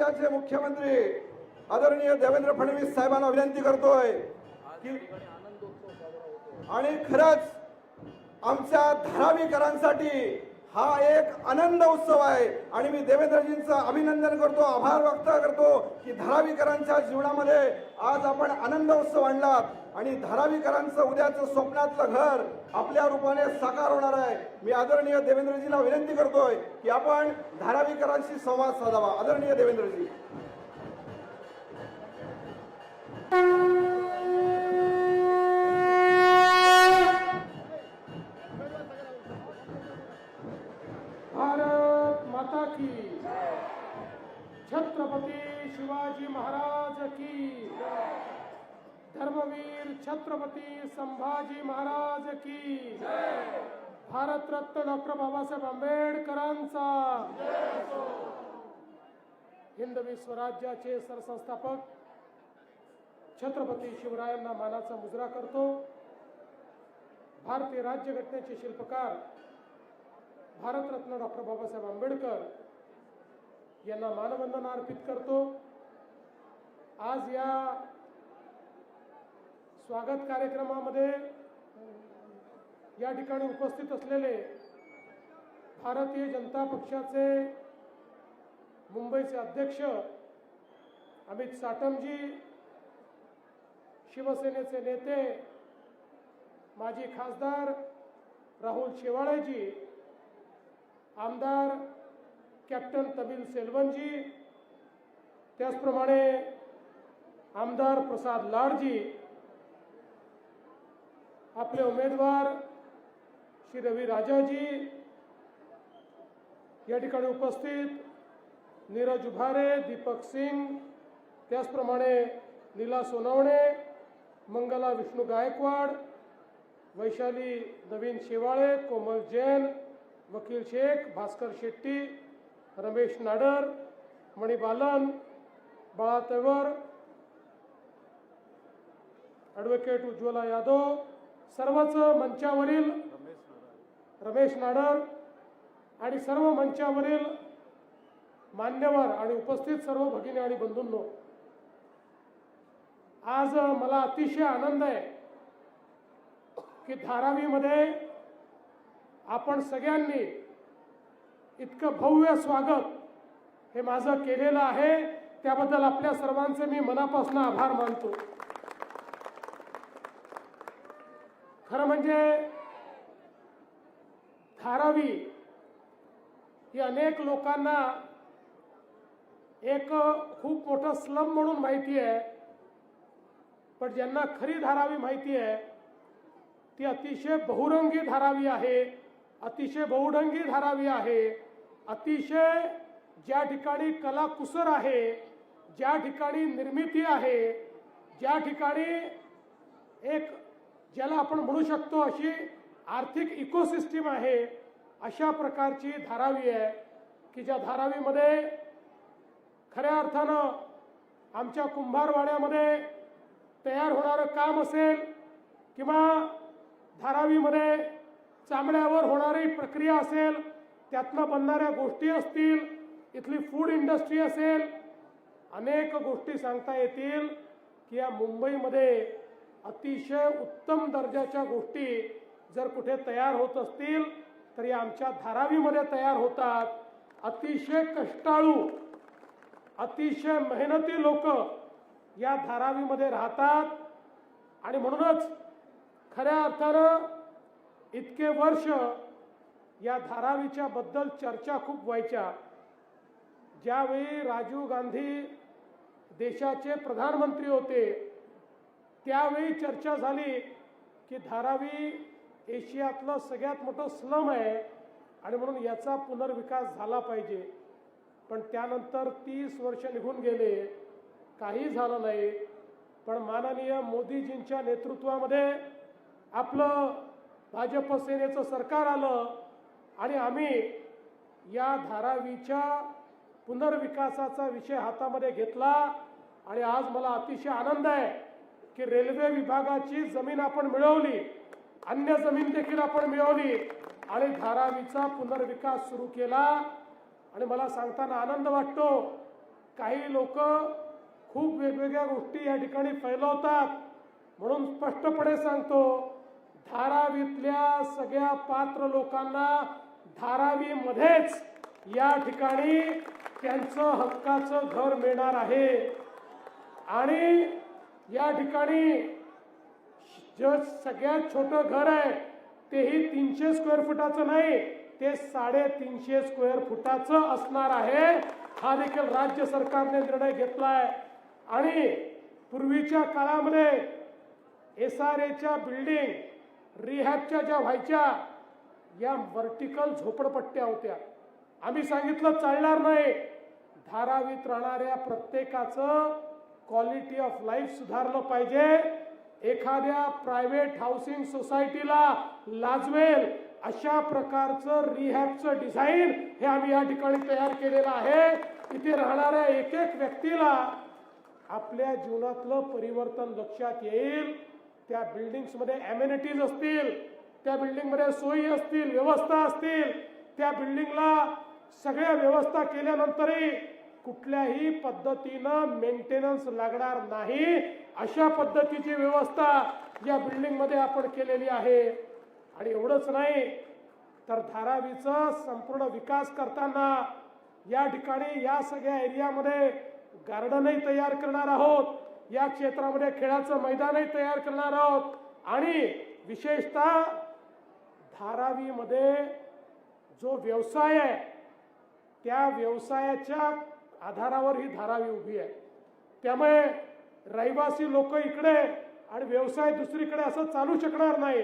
राज्याचे मुख्यमंत्री आदरणीय देवेंद्र फडणवीस साहेबांना विनंती करतोय की आणि खरंच आमच्या धारावीकरांसाठी हा एक आनंद उत्सव आहे. आणि मी देवेंद्रजींचं अभिनंदन करतो आभार व्यक्त करतो की धारावीकरांच्या जीवनामध्ये आज आपण आनंद उत्सव आणलात. आणि धारावीकरांचं उद्याचं स्वप्नातलं घर आपल्या रूपाने साकार होणार आहे. मी आदरणीय देवेंद्रजीला विनंती करतोय की आपण धारावीकरांशी संवाद साधावा. आदरणीय देवेंद्रजी. भारत माता की छत्रपती शिवाजी महाराज की धर्मवीर छत्रपती संभाजी महाराज की भारतरत्न डॉक्टर बाबासाहेब आंबेडकरांचा हिंदवी स्वराज्याचे सरसंस्थापक छत्रपती शिवरायांना मानाचा मुजरा करतो. भारतीय राज्यघटनेचे शिल्पकार भारतरत्न डॉक्टर बाबासाहेब आंबेडकर यांना मानवंदना अर्पित करतो. आज या स्वागत कार्यक्रमामध्ये या ठिकाणी उपस्थित असलेले भारतीय जनता पक्षाचे मुंबईचे अध्यक्ष अमित साटमजी शिवसेनेचे नेते माजी खासदार राहुल शेवाळेजी आमदार कॅप्टन तमिल सेल्वनजी त्याचप्रमाणे आमदार प्रसाद लाडजी आपले उमेदवार श्री रवी राजाजी या ठिकाणी उपस्थित नीरज उभारे दीपक सिंग त्याचप्रमाणे नीला सोनवणे मंगला विष्णू गायकवाड वैशाली नवीन शेवाळे कोमल जैन वकील शेख भास्कर शेट्टी रमेश नाडर मणिबालन बाळा तवर ॲडव्होकेट उज्ज्वला यादव सर्वच मंचावरील रमेश नाडर आणि सर्व मंचावरील मान्यवर आणि उपस्थित सर्व भगिनी आणि बंधूंनो आज मला अतिशय आनंद आहे की धारावीमध्ये आपण सगळ्यांनी इतकं भव्य स्वागत हे माझं केलेलं आहे. त्याबद्दल आपल्या सर्वांचे मी मनापासून आभार मानतो. खरं म्हणजे धारावी ही अनेक लोकांना एक खूप मोठं स्लम म्हणून माहिती आहे. पण ज्यांना खरी धारावी माहिती आहे ती अतिशय बहुरंगी धारावी आहे अतिशय बहुढंगी धारावी आहे अतिशय ज्या ठिकाणी कलाकुसर आहे ज्या ठिकाणी निर्मिती आहे ज्या ठिकाणी एक ज्याला आपण म्हणू शकतो अशी आर्थिक इकोसिस्टीम आहे अशा प्रकारची धारावी आहे की ज्या धारावीमध्ये खऱ्या अर्थानं आमच्या कुंभारवाड्यामध्ये तयार होणारं काम असेल किंवा धारावीमध्ये चामड्यावर होणारी प्रक्रिया असेल त्यातनं बनणाऱ्या गोष्टी असतील इथली फूड इंडस्ट्री असेल अनेक गोष्टी सांगता येतील की या मुंबईमध्ये अतिशय उत्तम दर्जाच्या गोष्टी जर कुठे तयार होत असतील तर या आमच्या धारावीमध्ये तयार होतात. अतिशय कष्टाळू अतिशय मेहनती लोक या धारावीमध्ये राहतात. आणि म्हणूनच खऱ्या अर्थानं इतके वर्ष या धारावीच्या बद्दल चर्चा खूप व्हायच्या. ज्यावेळी राजीव गांधी देशाचे प्रधानमंत्री होते त्यावेळी चर्चा झाली की धारावी एशियातलं सगळ्यात मोठं स्लम आहे आणि म्हणून याचा पुनर्विकास झाला पाहिजे. पण त्यानंतर तीस वर्ष निघून गेले. काही झालं नाही. पण माननीय मोदीजींच्या नेतृत्वामध्ये आपलं भाजप सेनेचं सरकार आलं आणि आम्ही या धारावीच्या पुनर्विकासाचा विषय हातामध्ये घेतला आणि आज मला अतिशय आनंद आहे. की रेल्वे विभागाची जमीन आपण मिळवली अन्य जमीन देखील आपण मिळवली आणि धारावीचा पुनर्विकास सुरू केला. आणि मला सांगताना आनंद वाटतो काही लोक खूप वेगवेगळ्या गोष्टी या ठिकाणी फैलवतात. म्हणून स्पष्टपणे सांगतो धारावीतल्या सगळ्या पात्र लोकांना धारावीमध्येच या ठिकाणी त्यांचं हक्काचं घर मिळणार आहे. आणि या ठिकाणी जे सगळ्यात छोटं घर आहे तेही तीनशे स्क्वेअर फुटाचं नाही ते साडेतीनशे स्क्वेअर फुटाचं असणार आहे. हा देखील राज्य सरकारने निर्णय घेतलाय. आणि पूर्वीच्या काळामध्ये एस आर एच्या बिल्डिंग रिहॅबच्या ज्या व्हायच्या या व्हर्टिकल झोपडपट्ट्या होत्या. आम्ही सांगितलं चालणार नाही. धारावीत राहणाऱ्या प्रत्येकाचं क्वालिटी ऑफ लाईफ सुधारलं पाहिजे. एखाद्या प्रायव्हेट हाऊसिंग सोसायटीला लाजवेल अशा प्रकारचं रिहॅबचं डिझाईन हे आम्ही या ठिकाणी तयार केलेलं आहे. इथे राहणाऱ्या एक एक व्यक्तीला आपल्या जीवनातलं परिवर्तन लक्षात येईल. त्या बिल्डिंग्समध्ये ॲम्युनिटीज असतील त्या बिल्डिंगमध्ये सोयी असतील व्यवस्था असतील त्या बिल्डिंगला सगळ्या व्यवस्था केल्यानंतरही कुठल्याही पद्धतीनं मेंटेनन्स लागणार नाही. अशा पद्धतीची व्यवस्था या बिल्डिंगमध्ये आपण केलेली आहे. आणि एवढंच नाही तर धारावीचा संपूर्ण विकास करताना या ठिकाणी या सगळ्या एरियामध्ये गार्डनही तयार करणार आहोत. या क्षेत्रामध्ये खेळाचं मैदानही तयार करणार आहोत. आणि विशेषतः धारावीमध्ये जो व्यवसाय आहे त्या व्यवसायाच्या आधारावर ही धारावी उभी आहे. त्यामुळे रहिवासी लोक इकडे आणि व्यवसाय दुसरीकडे असं चालू शकणार नाही.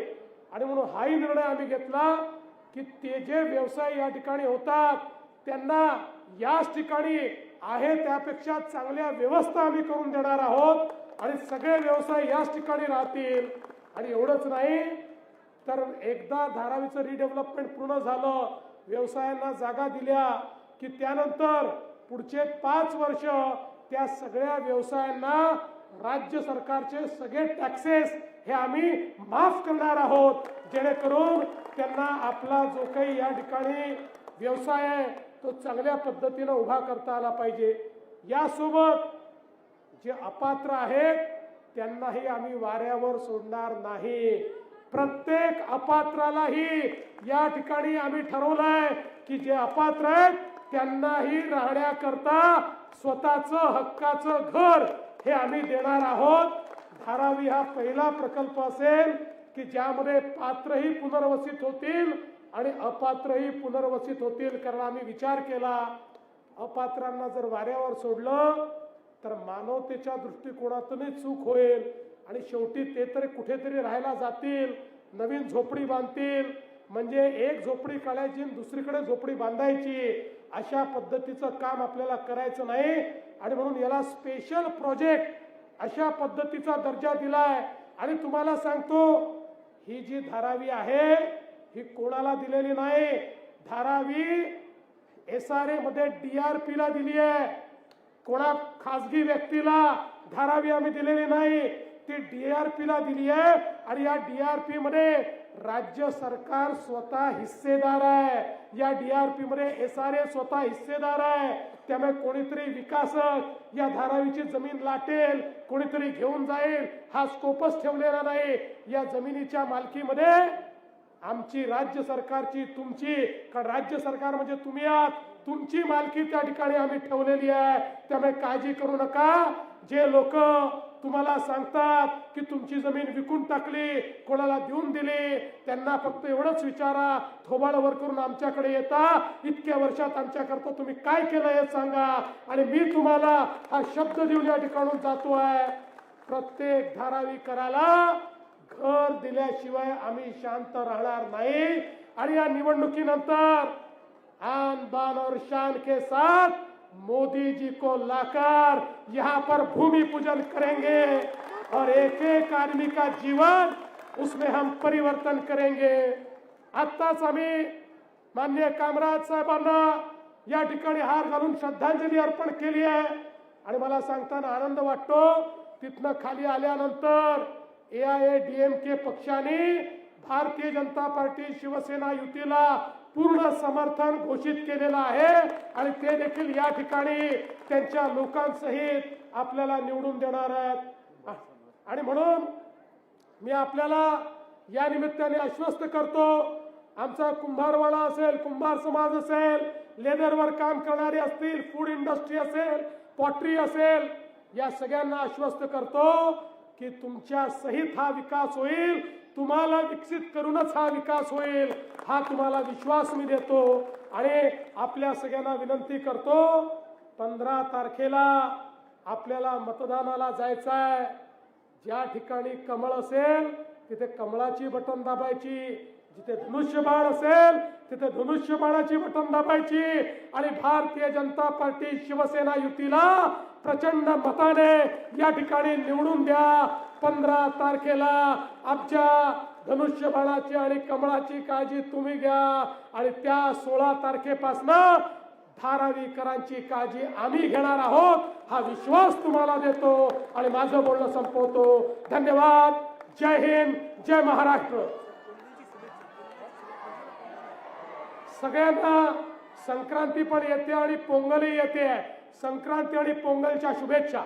आणि म्हणून हाही निर्णय आम्ही घेतला की ते जे व्यवसाय या ठिकाणी होतात त्यांना याच ठिकाणी आहे त्यापेक्षा चांगल्या व्यवस्था आम्ही करून देणार आहोत. आणि सगळे व्यवसाय याच ठिकाणी राहतील. आणि एवढंच नाही तर एकदा धारावीचं रिडेव्हलपमेंट पूर्ण झालं व्यवसायांना जागा दिल्या की त्यानंतर पुढचे पाच वर्ष त्या सगळ्या व्यवसायांना राज्य सरकारचे सगळे टॅक्सेस हे आम्ही माफ करणार आहोत. जेणेकरून त्यांना आपला जो काही या ठिकाणी व्यवसाय आहे तो चांगल्या पद्धतीनं उभा करता आला पाहिजे. यासोबत जे अपात्र आहेत त्यांनाही आम्ही वाऱ्यावर सोडणार नाही. प्रत्येक अपात्रालाही या ठिकाणी आम्ही ठरवलंय की जे अपात्र आहेत त्यांनाही राहण्याकरता स्वतःच हक्काचं घर हे आम्ही देणार आहोत. धारावी हा पहिला प्रकल्प असेल की ज्यामध्ये पात्रही पुनर्वसित होतील आणि अपात्रही पुनर्वसित होतील कारण आम्ही विचार केला अपात्रांना जर वाऱ्यावर सोडलं तर मानवतेच्या दृष्टिकोनातूनही चूक होईल आणि शेवटी ते तरी कुठेतरी राहायला जातील नवीन झोपडी बांधतील. म्हणजे एक झोपडी काढायची दुसरीकडे झोपडी बांधायची. अशा पद्धतीचं काम आपल्याला करायचं नाही. आणि म्हणून याला स्पेशल प्रोजेक्ट अशा पद्धतीचा दर्जा दिलाय. आणि तुम्हाला सांगतो ही जी धारावी आहे ही कोणाला दिलेली नाही? धारावी एस आर ए मध्ये डीआरपी ला दिली आहे. कोणा खासगी व्यक्तीला धारावी आम्ही दिलेली नाही. ती डीआरपी ला दिली आहे. आणि या डीआरपी मध्ये राज्य सरकार स्वतः हिस्सेदार आहे. या डीआरपी मध्ये एस आर ए स्वतः हिस्सेदार आहे. त्यामुळे कोणीतरी विकासक या धारावीची जमीन लाटेल कोणीतरी घेऊन जाईल. हा स्कोपच ठेवलेला नाही. या जमिनीच्या मालकीमध्ये आमची राज्य सरकारची तुमची कारण राज्य सरकार म्हणजे तुम्ही आहात. तुमची मालकी त्या ठिकाणी आम्ही ठेवलेली आहे. त्यामुळे काळजी करू नका. जे लोक तुम्हाला सांगतात की तुमची जमीन विकून टाकली कोणाला देऊन दिली त्यांना फक्त एवढंच विचारा थोबाड वर करून आमच्याकडे येता. इतक्या वर्षात आमच्याकरता तुम्ही काय केलं हे सांगा. आणि मी तुम्हाला हा शब्द देऊन या ठिकाणून आहे प्रत्येक धारावीकराला घर दिल्याशिवाय आम्ही शांत राहणार नाही. आणि या निवडणुकीनंतर आन बान और शान के साथ मोदी जी को लाकर यहाँ पर भूमि पूजन करेंगे और एक एक आदमी का जीवन उसमें हम परिवर्तन करेंगे। आत्ताच आम्ही माननीय कामराज साहेबांना या ठिकाणी हार घालून श्रद्धांजली अर्पण केली आहे आणि मला सांगताना आनंद वाटतो तिथनं खाली आल्यानंतर A I A D M K पक्षाने भारतीय जनता पार्टी शिवसेना युतीला पूर्ण समर्थन घोषित केलेलं आहे. आणि ते देखील या ठिकाणी त्यांच्या लोकांसहित आपल्याला निवडून देणार आहेत. आणि म्हणून मी आपल्याला या निमित्ताने आश्वस्त करतो आमचा कुंभारवाडा असेल कुंभार समाज असेल लेदरवर काम करणारे असतील फूड इंडस्ट्री असेल पॉटरी असेल या सगळ्यांना आश्वस्त करतो की तुमच्या सहित हा विकास होईल. तुम्हाला विकसित करूनच हा विकास होईल हा तुम्हाला विश्वास मी देतो. आणि आपल्या सगळ्यांना विनंती करतो पंधरा तारखेला आपल्याला मतदानाला जायचं आहे ज्या ठिकाणी कमळ असेल तिथे कमळाची बटन दाबायची. जिथे धनुष्यबाण असेल तिथे धनुष्यबाणाची बटन दाबायची. आणि भारतीय जनता पार्टी शिवसेना युतीला प्रचंड मताने या ठिकाणी निवडून द्या. पंधरा तारखेला आमच्या धनुष्यबाणाची आणि कमळाची काळजी तुम्ही घ्या. आणि त्या सोळा तारखेपासनं धारावीकरांची काळजी आम्ही घेणार आहोत. हा विश्वास तुम्हाला देतो. आणि माझं बोलणं संपवतो. धन्यवाद. जय हिंद. जय महाराष्ट्र. सगळ्यांना संक्रांती पण येते आणि पोंगलही येते. संक्रांती आणि पोंगलच्या शुभेच्छा.